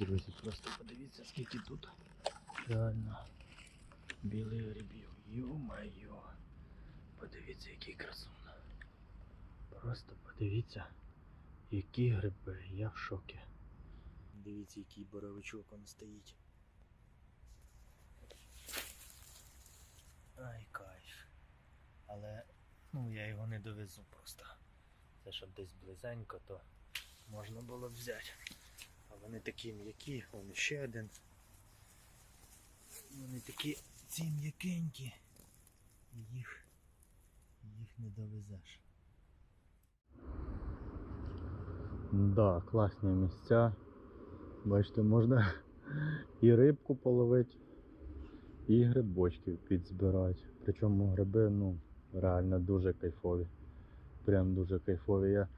Друзі, просто подивіться, скільки тут реально білих грибів. Йо-майо. Подивіться, який красун. Просто подивіться, які гриби, я в шокі. Дивіться, який боровичок он стоїть. Ай, кайф. Але ну, я його не довезу просто. Це щоб десь близенько, то можна було взяти. А вони такі м'які, вон ще один. Вони такі ці м'якенькі. Їх, їх не довезеш. Да, класні місця. Бачите, можна і рибку половити, і грибочків підзбирати. Причому гриби, ну, реально дуже кайфові. Прям дуже кайфові. Я